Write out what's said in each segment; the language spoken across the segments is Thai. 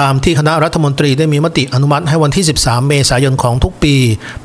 ตามที่คณะรัฐมนตรีได้มีมติอนุมัติให้วันที่ 13 เมษายนของทุกปี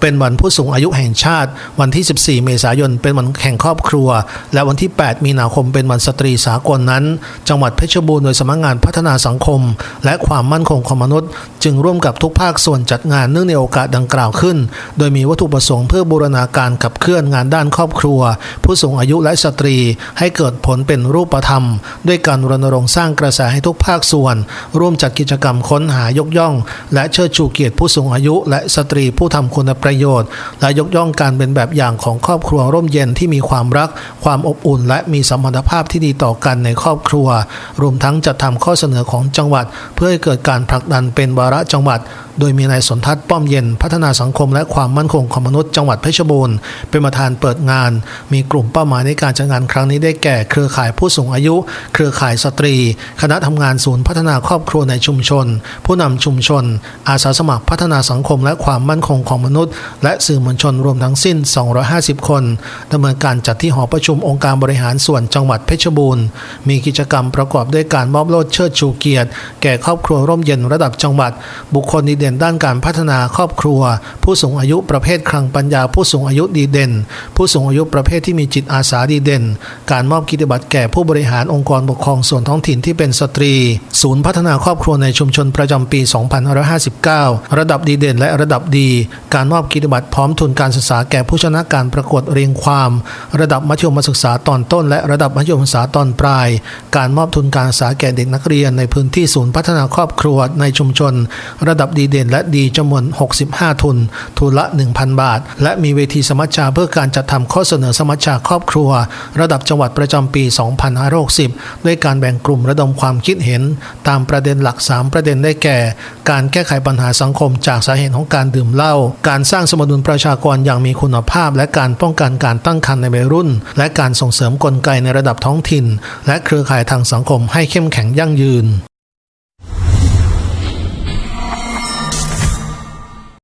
เป็นวันผู้สูงอายุแห่งชาติ วันที่ 14 เมษายนเป็นวันแห่งครอบครัว และวันที่ 8 มีนาคมเป็นวันสตรีสากลนั้น จังหวัดเพชรบูรณ์โดยสำนักงานพัฒนาสังคม และความมั่นคงของมนุษย์ จึงร่วมกับทุกภาคส่วนจัดงานเนื่องในโอกาสดังกล่าวขึ้น โดยมีวัตถุประสงค์เพื่อบูรณาการขับเคลื่อนงานด้านครอบครัว ผู้สูงอายุและสตรี ให้เกิดผลเป็นรูปธรรม ด้วยการรณรงค์สร้างกระแสให้ทุกภาคส่วน ร่วมจัดกิจกรรมค้นหายกย่อง และเชิดชูเกียรติผู้สูงอายุ และสตรีผู้ทำคุณประโยชน์ และยกย่องการเป็นแบบอย่างของครอบครัวร่มเย็นที่มีความรัก ความอบอุ่น และมีสัมพันธภาพที่ดีต่อกันในครอบครัว รวมทั้งจัดทำข้อเสนอของจังหวัด เพื่อให้เกิดการผลักดันเป็นวาระจังหวัด โดยมีนายสนทัศน์ป้อมเย็น พัฒนาสังคมและความมั่นคงของมนุษย์จังหวัดเพชรบูรณ์เป็นประธานเปิดงาน มีกลุ่มเป้าหมายในการจัดงานครั้งนี้ได้แก่ เครือข่ายผู้สูงอายุ เครือข่ายสตรี คณะทำงานศูนย์พัฒนาครอบครัวในชุมชน ผู้นำชุมชน อาสาสมัครพัฒนาสังคมและความมั่นคงของมนุษย์ และสื่อมวลชนรวมทั้งสิ้น 250 คนดำเนินการจัดที่หอประชุมองค์การบริหารส่วนจังหวัดเพชรบูรณ์ มีกิจกรรมประกอบด้วยการมอบโล่เชิดชูเกียรติ แก่ครอบครัวร่มเย็นระดับจังหวัด บุคคลดีเด่นด้านการพัฒนาครอบครัว ผู้สูงอายุประเภทคลังปัญญาผู้สูงอายุดีเด่น ผู้สูงอายุประเภทที่มีจิตอาสาดีเด่น การมอบกิจบัตรแก่ผู้บริหารองค์กรปกครองส่วนท้องถิ่นที่เป็นสตรี ศูนย์พัฒนาครอบครัวในชุมชนประจำปี 2559 ระดับดีเด่นและระดับดี การมอบกิจบัตรพร้อมทุนการศึกษาแก่ผู้ชนะการประกวดเรียงความ ระดับมัธยมศึกษาตอนต้น และระดับมัธยมศึกษาตอนปลาย การมอบทุนการศึกษาแก่เด็กนักเรียน ในพื้นที่ศูนย์พัฒนาครอบครัวในชุมชน ระดับดีเด่นและดีจำนวน 65 ทุน ทุนละ 1,000 บาท และมีเวทีสมัชชาเพื่อการจัดทำข้อเสนอสมัชชาครอบครัว ระดับจังหวัดประจำปี 2560 ด้วยการแบ่งกลุ่มระดมความคิดเห็น ตามประเด็นหลัก 3 3 ประเด็นได้แก่ การแก้ไขปัญหาสังคมจากสาเหตุของการดื่มเหล้า การสร้างสมดุลประชากรอย่างมีคุณภาพ และการป้องกันการตั้งครรภ์ในวัยรุ่น และการส่งเสริมกลไกในระดับท้องถิ่น และเครือข่ายทางสังคมให้เข้มแข็งยั่งยืน